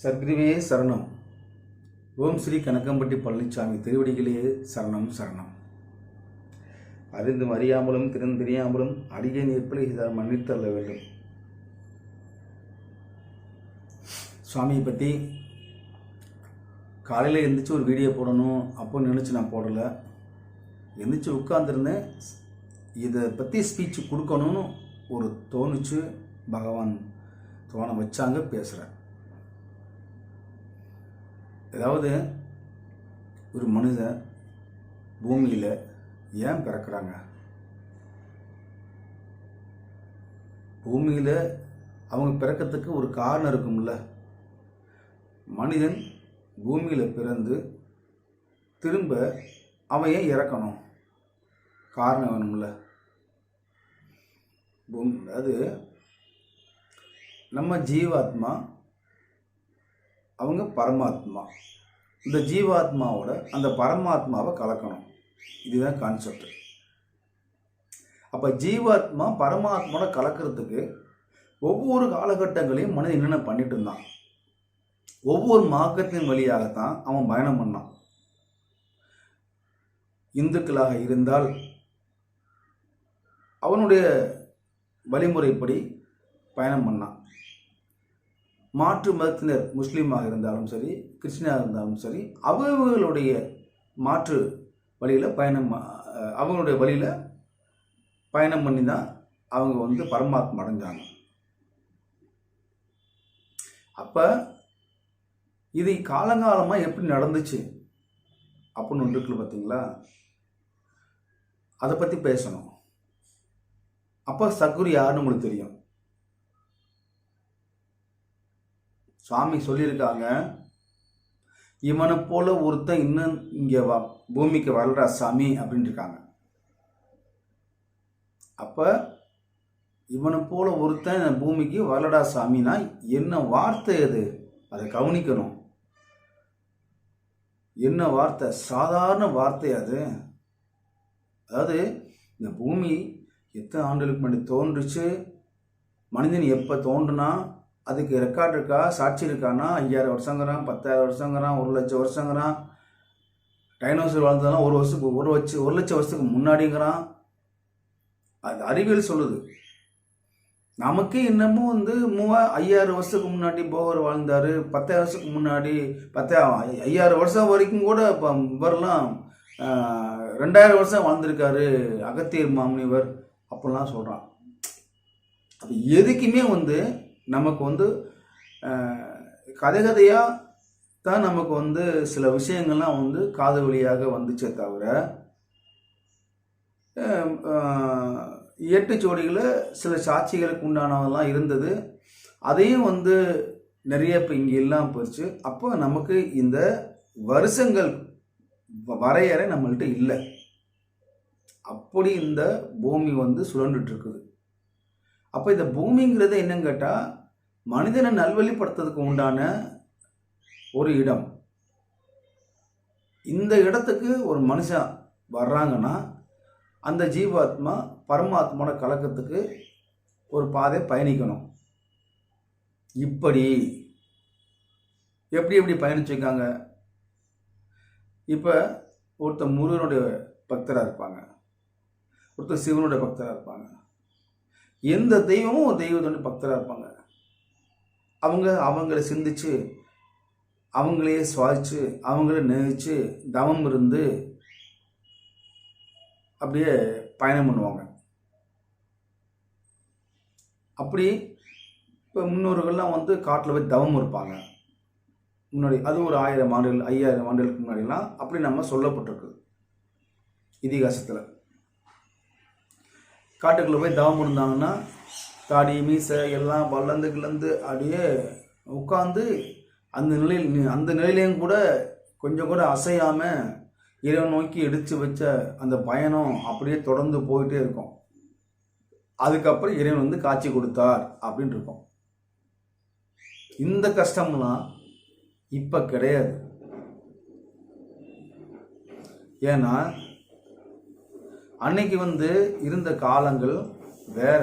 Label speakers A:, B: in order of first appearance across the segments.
A: சத்குருவே சரணம். ஓம் ஸ்ரீ கனக்கம்பட்டி பழனிசாமி திருவடிகளே சரணம் சரணம். அறிந்தும் அறியாமலும் திறன் தெரியாமலும் அடியே நிற்பலை செய்தால் மன்னித்தள்ள வேண்டும். சுவாமியை பற்றி காலையில் எழுந்திரிச்சு ஒரு வீடியோ போடணும் அப்போ நினச்சி நான் போடலை. எழுந்திரிச்சு உட்காந்துருந்தேன் இதை பற்றி ஸ்பீச் கொடுக்கணும்னு ஒரு தோணுச்சு. பகவான் தோண வச்சாங்க பேசுகிறேன் அதாவது ஒரு மனிதன் பூமியில் ஏன் பிறக்கிறாங்க? பூமியில் அவங்க பிறக்கிறதுக்கு ஒரு காரணம் இருக்கும்ல. மனிதன் பூமியில் பிறந்து திரும்ப அவன் ஏன் இறக்கணும்? காரணம் வேணும்ல. பூமி அது நம்ம ஜீவாத்மா அவங்க பரமாத்மா. இந்த ஜீவாத்மாவோட அந்த பரமாத்மாவை கலக்கணும். இதுதான் கான்செப்ட் அப்போ ஜீவாத்மா பரமாத்மாவோட கலக்கிறதுக்கு ஒவ்வொரு காலகட்டங்களையும் மனிதன் என்னென்ன பண்ணிட்டு இருந்தான்? ஒவ்வொரு மார்க்கத்தின் வழியாகத்தான் அவன் பயணம் பண்ணான். இந்துக்களாக இருந்தால் அவனுடைய வழிமுறைப்படி பயணம் பண்ணான். மாற்று மதத்தினர் முஸ்லீமாக இருந்தாலும் சரி கிறிஸ்டினாக இருந்தாலும் சரி அவர்களுடைய மாற்று வழியில் பயணம் அவங்களுடைய வழியில் பயணம் பண்ணி தான் அவங்க வந்து பரமாத்மா அடைஞ்சாங்க. அப்போ இது காலங்காலமாக எப்படி நடந்துச்சு? அப்படின்னு ஒன்று இருக்குல்ல பார்த்தீங்களா அதை பற்றி பேசணும். அப்போ சக்குரு யாருன்னு உங்களுக்கு தெரியும்? சுவாமி சொல்லியிருக்காங்க இவனை போல ஒருத்தன் இன்னும் இங்கே வ பூமிக்கு வரலடா சாமி அப்படின்னு இருக்காங்க அப்போ இவனை போல ஒருத்தன் பூமிக்கு வரலடா சாமினா என்ன வார்த்தை அது? அதை கவனிக்கணும். என்ன வார்த்தை? சாதாரண வார்த்தை அது. அதாவது இந்த பூமி எத்தனை ஆண்டுகளுக்கு முன்னாடி தோன்றுச்சு? மனிதன் எப்போ தோன்றுனா அதுக்கு ரெக்கார்ட் இருக்கா? சாட்சி இருக்கானா? ஐயாயிரம் வருஷங்கிறான் பத்தாயிரம் வருஷங்கிறான் ஒரு லட்சம் வருஷங்கிறான். டைனோசர் வாழ்ந்ததெல்லாம் ஒரு வருஷத்துக்கு ஒரு வச்சு ஒரு லட்சம் வருஷத்துக்கு முன்னாடிங்கிறான். அது அறிவியல் சொல்லுது. நமக்கு இன்னமும் வந்து மூவா ஐயாயிரம் வருஷத்துக்கு முன்னாடி போகர் வாழ்ந்தார் பத்தாயிரம் வருஷத்துக்கு முன்னாடி பத்தாயிரம் ஐயாயிரம் வருஷம் வரைக்கும் கூட இப்போ இவரெல்லாம் ரெண்டாயிரம் வருஷம் வாழ்ந்திருக்காரு அகத்தியர் மாமுனிவர் அப்படிலாம் சொல்கிறான் அப்போ எதுக்குமே வந்து நமக்கு வந்து கதை கதையாக தான் நமக்கு வந்து சில விஷயங்கள்லாம் வந்து காது வழியாக வந்துச்சே தவிர ஆஹ், எட்டு ஜோடிகளில் சில சாட்சிகளுக்கு உண்டானதெல்லாம் இருந்தது. அதையும் வந்து நிறைய இப்போ இங்கே இல்லாமல் போயிடுச்சு அப்போ நமக்கு இந்த வருஷங்கள் வ- வரையறை நம்மள்கிட்ட இல்லை. அப்படி இந்த பூமி வந்து சுழண்டுட்டு இருக்குது. அப்போ இந்த பூமிங்கிறது என்னன்னு கேட்டால் மனிதனை நல்வழிப்படுத்துறதுக்கு உண்டான ஒரு இடம். இந்த இடத்துக்கு ஒரு மனுஷன் வர்றாங்கன்னா அந்த ஜீவாத்மா பரமாத்மான கலக்கத்துக்கு ஒரு பாதை பயணிக்கணும். இப்படி. எப்படி எப்படி பயணிச்சிருக்காங்க இப்போ ஒருத்தர் முருகனுடைய பக்தராக இருப்பாங்க. ஒருத்தர் சிவனுடைய பக்தராக இருப்பாங்க. எந்த தெய்வமும் ஒரு தெய்வத்தோட பக்தராக இருப்பாங்க. அவங்க அவங்கள சிந்திச்சு அவங்களையே சுவாசிச்சு அவங்கள நினைச்சு தவம் இருந்து அப்படியே பயணம் பண்ணுவாங்க. அப்படி இப்போ முன்னோர்கள்லாம் வந்து காட்டில் போய் தவம் இருப்பாங்க. முன்னாடி அது ஒரு ஆயிரம் ஆண்டுகள் ஐயாயிரம் ஆண்டுகளுக்கு முன்னாடிலாம் அப்படி நம்ம சொல்லப்பட்டிருக்கு. இதிகாசத்தில். காட்டுக்குள்ளே போய் தவம் இருந்தாங்கன்னா தாடி மீசை எல்லாம் வளர்ந்து கிளந்து அப்படியே உட்காந்து அந்த நிலையில் அந்த நிலையிலையும் கூட கொஞ்சம் கூட அசையாமல் இறைவன் நோக்கி எடுத்து வச்ச அந்த பயணம் அப்படியே தொடர்ந்து போயிட்டே இருக்கும். அதுக்கப்புறம் இறைவன் வந்து காட்சி கொடுத்தார் அப்படின்னு இருக்கும். இந்த கஷ்டம்லாம் இப்போ கிடையாது. ஏன்னா அன்னைக்கு வந்து இருந்த காலங்கள் வேற.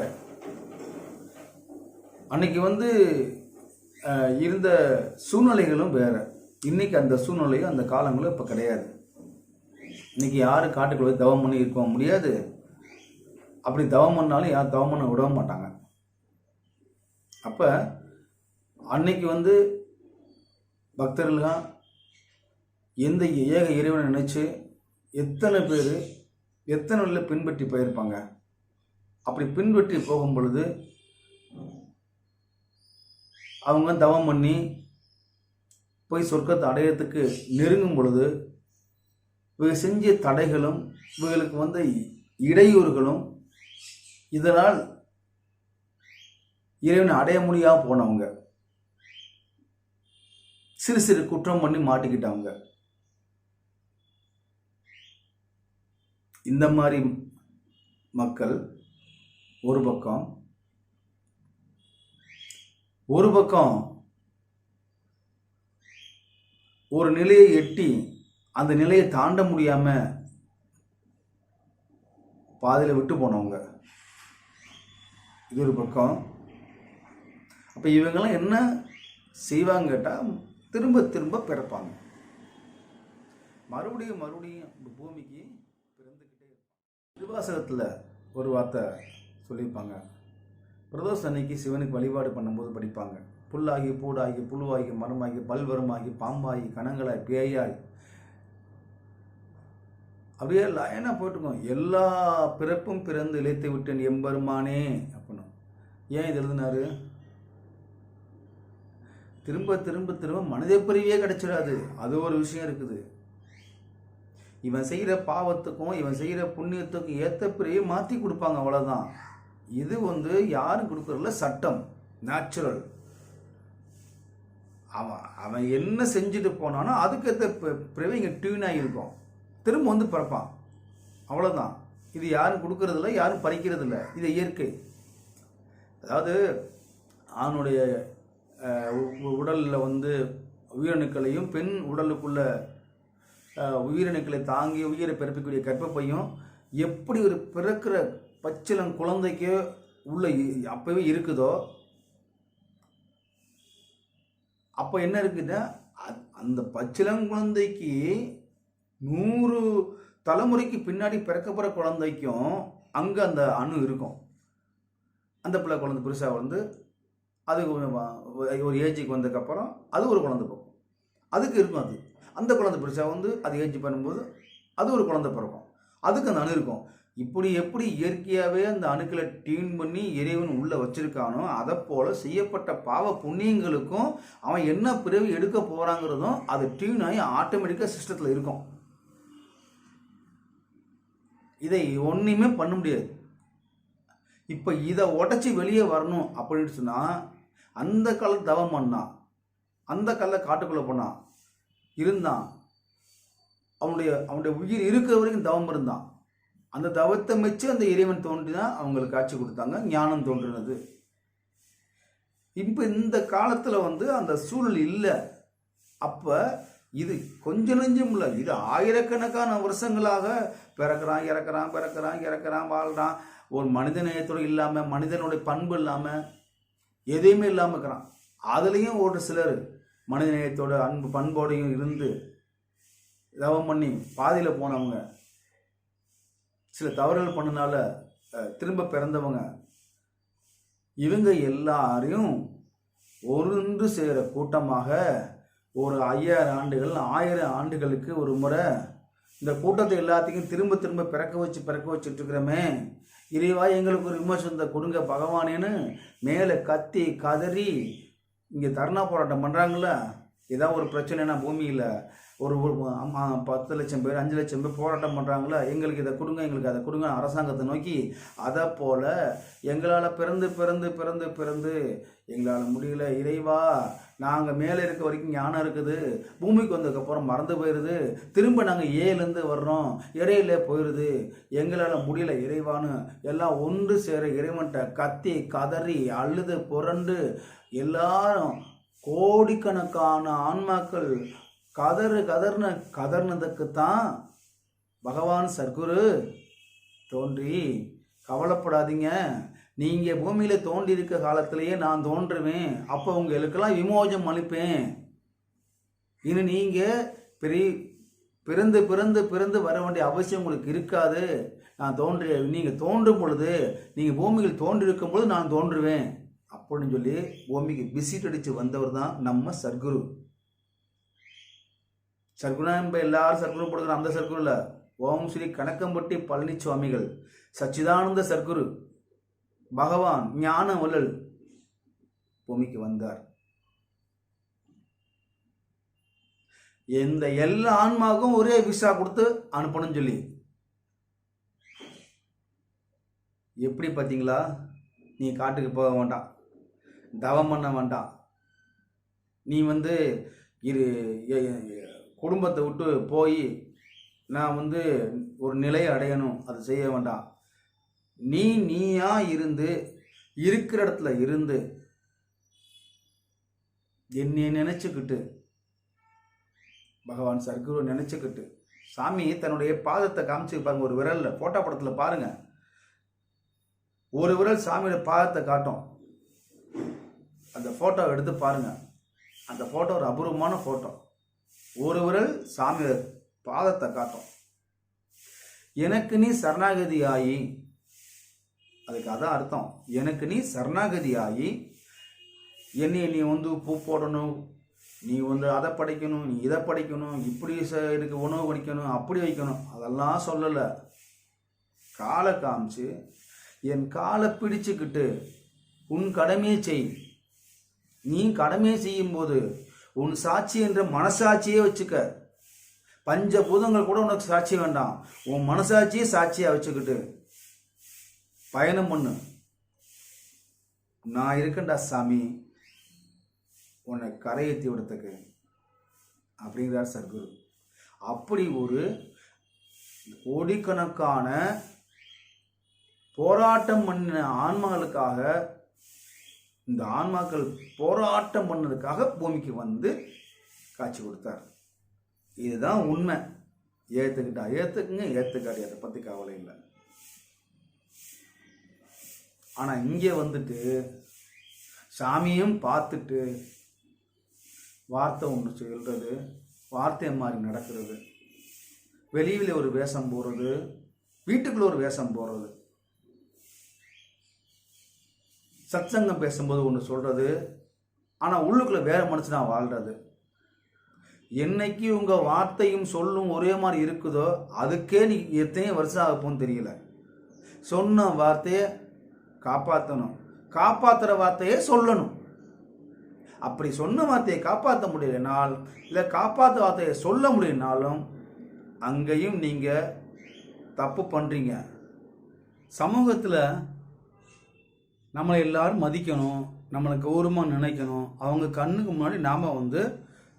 A: அன்னைக்கு வந்து இருந்த சூழ்நிலைகளும் வேற. இன்னைக்கு அந்த சூழ்நிலையும் அந்த காலங்களும் இப்போ கிடையாது. இன்னைக்கு யாரும் காட்டுக்குள்ள போய் தவம் பண்ணி இருக்க முடியாது. அப்படி தவம் பண்ணாலும் யாரும் தவம் பண்ண விடவும் மாட்டாங்க. அப்போ அன்னைக்கு வந்து பக்தர்கள்லாம் எந்த ஏக இறைவனை நினச்சி எத்தனை பேர் எத்தனை வழியில் பின்பற்றி போயிருப்பாங்க? அப்படி பின்பற்றி போகும் பொழுது அவங்க தவம் பண்ணி போய் சொர்க்கத்தை அடையறதுக்கு நெருங்கும் பொழுது இவங்க செஞ்ச தடைகளும் இவங்களுக்கு வந்த இடையூறுகளும் இதனால் இறைவனை அடைய முடியாம போனவங்க. சிறு சிறு குற்றம் பண்ணி மாட்டிக்கிட்டவங்க. இந்த மாதிரி மக்கள் ஒரு பக்கம் ஒரு பக்கம் ஒரு நிலையை எட்டி அந்த நிலையை தாண்ட முடியாம பாதையில் விட்டு போனவங்க. இது ஒரு பக்கம். அப்போ இவங்கெல்லாம் என்ன செய்வாங்க கேட்டால் திரும்ப திரும்ப பிறப்பாங்க. மறுபடியும் மறுபடியும் பூமிக்கு திருவாசகத்தில் ஒரு வார்த்தை சொல்லியிருப்பாங்க. பிரதோஷ அன்னைக்கு சிவனுக்கு வழிபாடு பண்ணும்போது படிப்பாங்க. புல்லாகி பூடாகி புழுவாகி மரமாகி பல்வரமாகி பாம்பாகி கணங்களாய் பேயாய். அப்படியே லைனாக போட்டுக்கோம் எல்லா பிறப்பும் பிறந்து இழைத்து விட்டேன் எம்பெருமானே அப்படின்னு. ஏன் இது எழுதினாரு? திரும்ப திரும்ப திரும்ப மனித பிரிவே கிடைச்சிடாது. அது ஒரு விஷயம் இருக்குது. இவன் செய்கிற பாவத்துக்கும் இவன் செய்கிற புண்ணியத்துக்கும் ஏற்ற பிரிவை மாற்றி கொடுப்பாங்க அவ்வளோதான் இது வந்து யாரும் கொடுக்குறதில்ல சட்டம். நேச்சுரல் அவன் அவன் என்ன செஞ்சுட்டு போனானோ அதுக்கேற்ற பிறவை இங்கே டியூனாக இருக்கும் திரும்ப வந்து பிறப்பான். அவ்வளோதான் இது யாரும் கொடுக்கறதில்ல யாரும் பறிக்கிறதில்ல. இது இயற்கை. அதாவது ஆணுடைய உடலில் வந்து உயிரணுக்களையும் பெண் உடலுக்குள்ள உயிரணுக்களை தாங்கி உயிரை பிறப்பிக்கூடிய கர்ப்பப்பையும் எப்படி ஒரு பிறக்கிற பச்சிளம் குழந்தைக்கு உள்ள அப்போவே அப்பவே இருக்குதோ அப்போ என்ன இருக்குன்னா அ- அந்த பச்சிலங்குழந்தைக்கு நூறு தலைமுறைக்கு பின்னாடி பிறக்க போகிற குழந்தைக்கும் அங்கே அந்த அணு இருக்கும். அந்த பிள்ளை குழந்தை பெருசாக வந்து அது ஒரு ஏஜுக்கு வந்ததுக்கப்புறம் அது ஒரு குழந்தை போகும் அதுக்கு இருக்கும் அது. அந்த குழந்தை பெருசாக வந்து அது ஏஜ் பண்ணும்போது அது ஒரு குழந்தை பிறக்கும். அதுக்கு அந்த அணு இருக்கும். இப்படி எப்படி இயற்கையாகவே அந்த அணுக்களை டியூன் பண்ணி இறைவன் உள்ளே வச்சுருக்கானோ அதை போல் செய்யப்பட்ட பாவ புண்ணியங்களுக்கும் அவன் என்ன பிறவி எடுக்க போகிறாங்கிறதும் அது டியூன் ஆகி ஆட்டோமேட்டிக்காக சிஸ்டத்தில் இருக்கும். இதை ஒன்றையுமே பண்ண முடியாது. இப்போ இதை உடச்சி வெளியே வரணும் அப்படின்னு சொன்னால் அந்த கால தவம் பண்ணான் அந்த கால காட்டுக்குள்ளே போனான் இருந்தான். அவனுடைய அவனுடைய உயிர் இருக்கிற வரைக்கும் தவம் இருந்தான். அந்த தவத்தை வச்சு அந்த இறைவன் தோன்றி தான் அவங்களுக்கு காட்சி கொடுத்தாங்க ஞானம் தோன்றினது. இப்போ இந்த காலத்தில் வந்து அந்த சூழல் இல்லை. அப்போ இது கொஞ்ச நெஞ்சம் இல்லை. இது ஆயிரக்கணக்கான வருஷங்களாக பிறக்கிறான் இறக்குறான் பிறக்கிறான் இறக்குறான் வாழ்கிறான் ஒரு மனித நேயத்தோடு இல்லாமல் மனிதனுடைய பண்பு இல்லாமல் எதையுமே இல்லாமல் இருக்கிறான். அதுலேயும் ஒரு சிலர் மனித நேயத்தோட அன்பு பண்போடையும் இருந்து தவம் பண்ணி பாதியில் போனவங்க சில தவறுகள் பண்ணனால திரும்ப பிறந்தவங்க இவங்க எல்லாரையும் ஒன்று சேர கூட்டமாக ஒரு ஐயாயிரம் ஆண்டுகள் ஆயிரம் ஆண்டுகளுக்கு ஒரு முறை இந்த கூட்டத்தை எல்லாத்தையும் திரும்ப திரும்ப பிறக்க வச்சு பிறக்க வச்சுட்டு இருக்கிறோமே இறைவா எங்களுக்கு ஒரு விமர்சனத்தை கொடுங்க பகவானேன்னு மேலே கத்தி கதறி இங்கே தர்ணா போராட்டம் பண்ணுறாங்கள ஏதாவது ஒரு பிரச்சனைனா பூமியில். ஒரு பத்து லட்சம் பேர் அஞ்சு லட்சம் பேர் போராட்டம் பண்ணுறாங்களா எங்களுக்கு இதை கொடுங்க எங்களுக்கு அதை கொடுங்க அரசாங்கத்தை நோக்கி அதை போல் எங்களால் பிறந்து பிறந்து பிறந்து பிறந்து எங்களால் முடியல. இறைவா நாங்கள் மேலே இருக்க வரைக்கும் ஞானம் இருக்குது. பூமிக்கு வந்ததுக்கப்புறம் மறந்து போயிடுது திரும்ப நாங்கள் ஏலேருந்து வர்றோம். இடையில போயிடுது எங்களால் முடியல இறைவான்னு எல்லாம் ஒன்று சேர இறைவன்ட்ட கத்தி கதறி அழுது புரண்டு எல்லாரும் கோடிக்கணக்கான ஆன்மாக்கள் கதறு கதர்ன கதர்னதுக்கு தான் பகவான் சர்க்குரு தோன்றி கவலைப்படாதீங்க. நீங்கள் பூமியில் தோண்டி இருக்க காலத்திலேயே நான் தோன்றுவேன். அப்போ உங்களுக்கெல்லாம் விமோஜம் அளிப்பேன். இனி நீங்கள் பெரிய பிறந்து பிறந்து பிறந்து வர வேண்டிய அவசியம் உங்களுக்கு இருக்காது. நான் தோன்றி நீங்கள் தோன்றும் பொழுது நீங்கள் பூமியில் தோன்றிருக்கும் பொழுது நான் தோன்றுவேன். அப்படின்னு சொல்லி பூமிக்கு விசிட் அடித்து வந்தவர் தான் நம்ம சர்க்குரு. சர்க்குருனா இப்போ எல்லாரும் சர்க்குலும் போடுக்கிற அந்த சர்க்குரு இல்லை. ஓம் ஸ்ரீ கணக்கம்பட்டி பழனிசுவாமிகள் சச்சிதானந்த சர்க்குரு. பகவான் ஞான வள்ளல் பூமிக்கு வந்தார். எந்த எல்லா ஆன்மாவுக்கும் ஒரே விசா கொடுத்து அனுப்பணும்னு சொல்லி. எப்படி பார்த்தீங்களா? நீ காட்டுக்கு போக வேண்டாம். தவம் பண்ண வேண்டாம். நீ வந்து இரு குடும்பத்தை விட்டு போய் நான் வந்து ஒரு நிலையை அடையணும். அதை செய்ய வேண்டாம். நீ நீயா இருந்து இருக்கிற இடத்துல இருந்து என்னை நினச்சிக்கிட்டு பகவான் சர்க்குரு நினச்சிக்கிட்டு சாமி தன்னுடைய பாதத்தை காமிச்சு பாருங்க ஒரு விரலில் ஃபோட்டோ படத்தில் பாருங்க. ஒரு விரல் சாமியோட பாதத்தை காட்டும். அந்த ஃபோட்டோ எடுத்து பாருங்க. அந்த ஃபோட்டோ ஒரு அபூர்வமான ஃபோட்டோ ஒரு சாமி பாதத்தை காட்டும். எனக்கு நீ சரணாகதி ஆகி அதுக்கு அதான் அர்த்தம். எனக்கு நீ சரணாகதி ஆகி என்னை நீ வந்து பூ போடணும் நீ வந்து அதை படைக்கணும் நீ இதை படைக்கணும் இப்படி ச- உணவு வைக்கணும் அப்படி வைக்கணும். அதெல்லாம் சொல்லலை. காலை காமிச்சு என் காலை பிடிச்சுக்கிட்டு உன் கடமையை செய். நீ கடமையை செய்யும்போது உன் சாட்சி என்ற மனசாட்சியே வச்சுக்க. பஞ்சபூதங்கள் கூட உனக்கு சாட்சி வேண்டாம். உன் மனசாட்சியை சாட்சியாக வச்சுக்கிட்டு பயணம் பண்ணு. நான் இருக்கேன்டா சாமி. உன்னை கரையேற்றி விடத்துக்கு அப்படிங்கிறார் சர்க்குரு அப்படி ஒரு கோடிக்கணக்கான போராட்டம் பண்ணின ஆன்மாக்களுக்காக இந்த ஆன்மாக்கள் போராட்டம் பண்ணதுக்காக பூமிக்கு வந்து காட்சி கொடுத்தார். இதுதான் உண்மை. ஏற்றுக்கிட்டா ஏற்றுக்குங்க ஏற்றுக்காட்டி அதை பற்றி கவலை இல்லை. ஆனால் இங்கே வந்துட்டு சாமியும் பார்த்துட்டு வார்த்தை ஒன்று சொல்கிறது வார்த்தை மாதிரி நடக்கிறது. வெளியில் ஒரு வேஷம் போடுறது வீட்டுக்குள்ளே ஒரு வேஷம் போடுறது. சத்சங்கம் பேசும்போது ஒன்று சொல்கிறது ஆனால் உள்ளுக்குள்ளே வேறு மனுஷனாக வாழ்கிறது என்னைக்கு உங்கள் வார்த்தையும் சொல்லும் ஒரே மாதிரி இருக்குதோ அதுக்கே நீ எத்தனையோ வருஷம் ஆகப்போன்னு தெரியல. சொன்ன வார்த்தையை காப்பாற்றணும் காப்பாற்றுற வார்த்தையை சொல்லணும். அப்படி சொன்ன வார்த்தையை காப்பாற்ற முடியலனால் இல்லை காப்பாற்ற வார்த்தையை சொல்ல முடியலனாலும் அங்கேயும் நீங்கள் தப்பு பண்ணுறீங்க சமூகத்தில் நம்மளை எல்லாரும் மதிக்கணும் நம்மளை கௌரவமாக நினைக்கணும். அவங்க கண்ணுக்கு முன்னாடி நாம் வந்து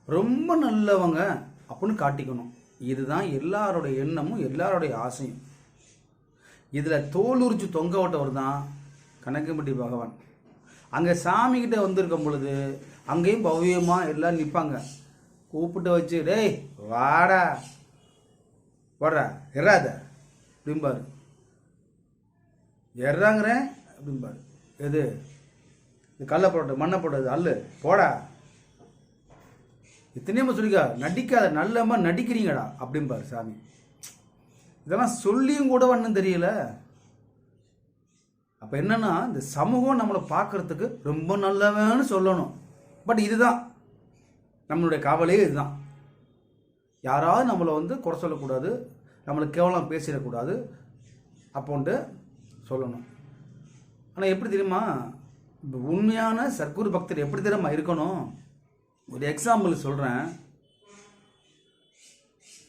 A: ரொம்ப நல்லவங்க அப்படின்னு காட்டிக்கணும். இதுதான் எல்லாரோட எண்ணமும் எல்லாரோடைய ஆசையும். இதில் தோல் தொங்க விட்டவர் தான் கணக்கம்பட்டி பகவான். அங்கே சாமிக்கிட்ட வந்திருக்கும் பொழுது அங்கேயும் பவ்யமாக எல்லாம் நிற்பாங்க கூப்பிட்டு வச்சு டேய் வாடா. போடுறா எறாத அப்படிம்பாரு. எறாங்கிறேன் அப்படிம்பாரு. எது? இது கல்லை போட்டு மண்ணை போட்டது அல்லு. போடா. இத்தனையமா சொல்லிக்கா நடிக்காத நல்லமா நடிக்கிறீங்கடா அப்படிம்பாரு சாமி. இதெல்லாம் சொல்லியும் கூட ஒன்றும் தெரியல. அப்போ என்னன்னா இந்த சமூகம் நம்மளை பார்க்கறதுக்கு ரொம்ப நல்லவன்னு சொல்லணும். பட் இதுதான். நம்மளுடைய கவலையே இதுதான். யாராவது நம்மளை வந்து குறை சொல்லக்கூடாது நம்மளை கேவலம் பேசிடக்கூடாது அப்போன்ட்டு சொல்லணும். ஆனால் எப்படி தெரியுமா உண்மையான சர்க்குரு பக்தர் எப்படி தெரியுமா இருக்கணும்? ஒரு எக்ஸாம்பிள் சொல்கிறேன்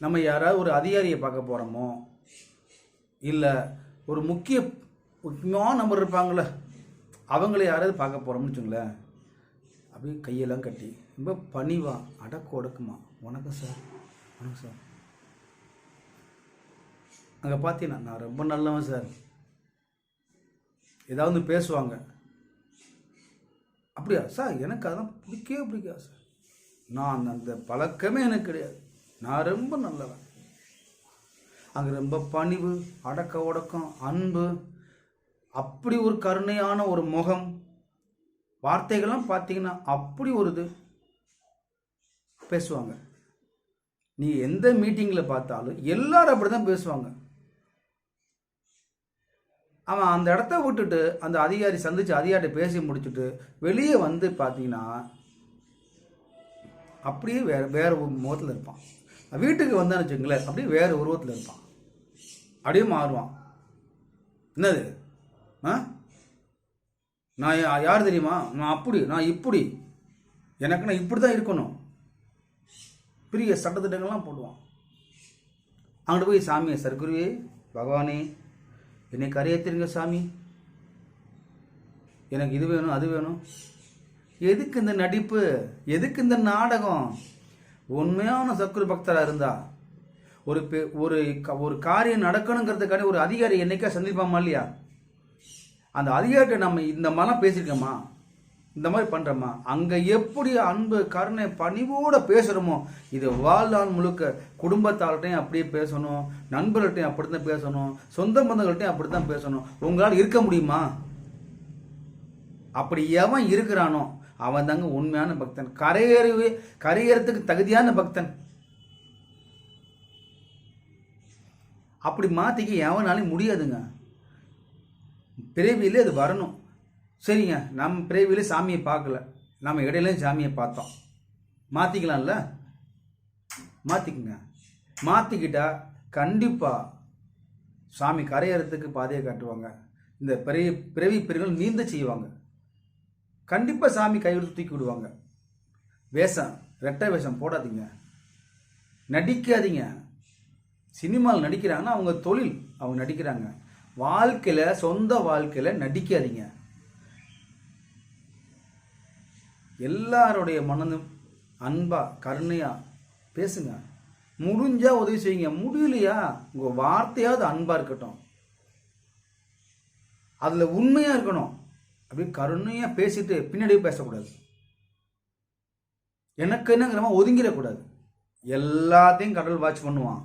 A: நம்ம யாராவது ஒரு அதிகாரியை பார்க்க போகிறோமோ இல்லை ஒரு முக்கிய முக்கியமான நம்பர் இருப்பாங்களே அவங்கள யாராவது பார்க்க போகிறோம்னு வச்சுங்களேன். அப்படியே கையெல்லாம் கட்டி ரொம்ப பணிவா அடக்கு ஒடக்குமா வணக்கம் சார் வணக்கம் சார். அங்கே பார்த்தீங்கன்னா நான் ரொம்ப நல்லவன் சார். ஏதாவது பேசுவாங்க. அப்படியா? சார் எனக்கு அதெல்லாம் பிடிக்கவே பிடிக்காது சார். நான் அந்த பழக்கமே எனக்கு கிடையாது. நான் ரொம்ப நல்லவன். அங்கே ரொம்ப பணிவு அடக்க ஒடக்கம் அன்பு அப்படி ஒரு கருணையான ஒரு முகம். வார்த்தைகள்லாம் பார்த்தீங்கன்னா அப்படி ஒரு இது பேசுவாங்க. நீ எந்த மீட்டிங்கில் பார்த்தாலும் எல்லாரும் அப்படி தான் பேசுவாங்க. அவன் அந்த இடத்த விட்டுட்டு அந்த அதிகாரி சந்தித்து அதிகாரிட்ட பேசி முடிச்சுட்டு வெளியே வந்து பார்த்தீங்கன்னா அப்படியே வேறு வேறு ஒரு முகத்தில் இருப்பான். வீட்டுக்கு வந்தான்னு வச்சுங்களேன் அப்படியே வேறு உருவத்தில் இருப்பான். அப்படியே மாறுவான். என்னது? ஆ? நான் யார் தெரியுமா? நான் அப்படி நான் இப்படி. எனக்கு நான் இப்படி தான் இருக்கணும். பெரிய சட்டத்திட்டங்கள்லாம் போடுவான். அங்கிட்டு போய் சாமியை சர்க்குருவே பகவானே என்னை கரையேற்றிருங்க சாமி. எனக்கு இது வேணும் அது வேணும். எதுக்கு இந்த நடிப்பு? எதுக்கு இந்த நாடகம்? உண்மையான சக்குரு பக்தராக இருந்தா. ஒரு பெ- ஒரு க- ஒரு காரியம் நடக்கணுங்கிறதுக்கான ஒரு அதிகாரி என்னைக்கா சந்திப்பாமா இல்லையா? அந்த அதிகாரிட்ட நம்ம இந்த மாதிரிலாம் பேசியிருக்கோமா இந்த மாதிரி பண்ணுறோமா அங்கே எப்படி அன்பு கருணை பணிவோடு பேசுகிறோமோ இது வாழ்நாள் முழுக்க குடும்பத்தார்கிட்டையும் அப்படியே பேசணும் நண்பர்கள்ட்டையும் அப்படி தான் பேசணும் சொந்த பந்தங்கள்ட்டையும் அப்படி தான் பேசணும். உங்களால் இருக்க முடியுமா? அப்படி எவன் இருக்கிறானோ அவன் தாங்க உண்மையான பக்தன். கரையேறவே கரையேறதுக்கு தகுதியான பக்தன். அப்படி மாற்றிக்க எவனாலையும் முடியாதுங்க. பிறவியிலே அது வரணும். சரிங்க நம்ம பிறவியிலே சாமியை பார்க்கல. நம்ம இடையிலையும் சாமியை பார்த்தோம். மாற்றிக்கலாம்ல மாற்றிக்குங்க மாற்றிக்கிட்டா கண்டிப்பாக சாமி கரையறதுக்கு பாதையை காட்டுவாங்க. இந்த பிறவி பிறவி பிரிவுகள் நீந்த செய்வாங்க. கண்டிப்பாக சாமி கையெழுத்து தூக்கி விடுவாங்க. வேஷம் ரெட்டை வேஷம் போடாதீங்க. நடிக்காதீங்க. சினிமாவில் நடிக்கிறாங்கன்னா அவங்க தொழில் அவங்க நடிக்கிறாங்க. வாழ்க்கையில் சொந்த வாழ்க்கையில் நடிக்காதீங்க. எல்லாருடைய மனதும் அன்பாக கருணையாக பேசுங்க. முடிஞ்சால் உதவி செய்யுங்க. முடியலையா? உங்கள் வார்த்தையாவது அன்பாக இருக்கட்டும். அதில் உண்மையாக இருக்கணும். அப்படியே கருணையாக பேசிட்டு பின்னாடியே பேசக்கூடாது. எனக்கு என்னங்கிறமா ஒதுங்கிடக்கூடாது. எல்லாத்தையும் கடவுள் வாட்ச் பண்ணுவான்.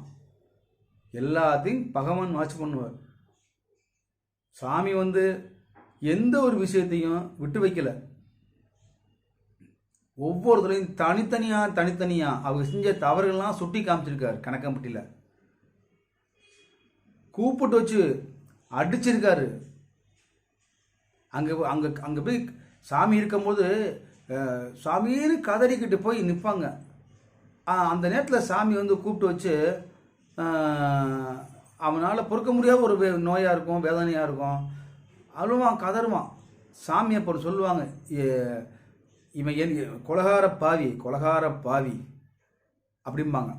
A: எல்லாத்தையும் பகவான் வாட்ச் பண்ணுவார். சாமி வந்து எந்த ஒரு விஷயத்தையும் விட்டு வைக்கல. ஒவ்வொருத்தரையும் தனித்தனியா தனித்தனியா அவங்க செஞ்ச தவறுகள்லாம் சுட்டி காமிச்சிருக்காரு கணக்கம்பட்டியில். கூப்பிட்டு வச்சு அடிச்சிருக்காரு. அங்கே அங்கே அங்கே போய் சாமி இருக்கும்போது சாமின்னு கதறிக்கிட்டு போய் நிற்பாங்க அந்த நேரத்தில் சாமி வந்து கூப்பிட்டு வச்சு அவனால் பொறுக்க முடியாத ஒரு நோயாக இருக்கும் வேதனையாக இருக்கும். அழுவான் கதறுவான். சாமி அப்போ சொல்லுவாங்க "ஏ- இவன் என் கொலகார பாவி கொலகார பாவி. அப்படிம்பாங்க.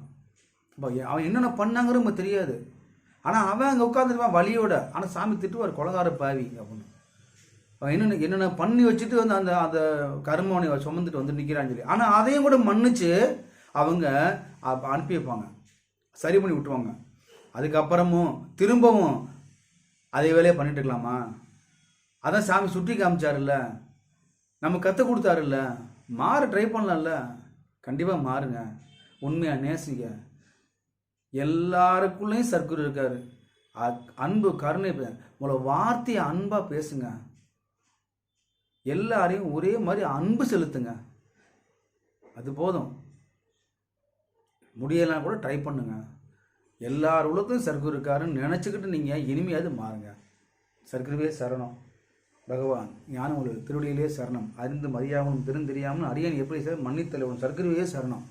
A: அவன் என்னென்ன பண்ணாங்கிறது நம்ம தெரியாது. ஆனால் அவன் அங்கே உட்காந்துருவான் வழியோட. ஆனால் சாமி திட்டுவார் கொலகார பாவி அப்படின்னு. என்னென்ன என்னென்ன பண்ணி வச்சுட்டு வந்து அந்த அந்த கருமவனை சுமந்துட்டு வந்து நிற்கிறான்னு சொல்லி. ஆனால் அதையும் கூட மன்னிச்சு அவங்க அனுப்பி வைப்பாங்க. சரி பண்ணி விட்டுவாங்க அதுக்கப்புறமும் திரும்பவும் அதே வேலையை பண்ணிட்டு இருக்கலாமா? அதான் சாமி சுட்டி காமிச்சாருல்ல. நம்ம கற்றுக் கொடுத்தாருல்ல. மாற ட்ரை பண்ணலாம்ல. கண்டிப்பாக மாறுங்க. உண்மையாக நேசிங்க. எல்லாருக்குள்ளேயும் சர்க்குரு இருக்காரு. அன்பு கருணை உங்களை வார்த்தையை அன்பாக பேசுங்க. எல்லாரையும் ஒரே மாதிரி அன்பு செலுத்துங்க. அது போதும். முடியலாம் கூட ட்ரை பண்ணுங்க. எல்லார் உள்ளத்தையும் சர்க்கு இருக்காருன்னு நினச்சிக்கிட்டு நீங்கள் இனிமையாவது மாறுங்க. சர்க்குருவே சரணம். பகவான் ஞான ஒரு திருவடியிலே சரணம். அறிந்து மதியாமலும் தெரியாமலும் அரியன் எப்படி சார்? மன்னித்தலைவன். சர்க்குருவே சரணம்.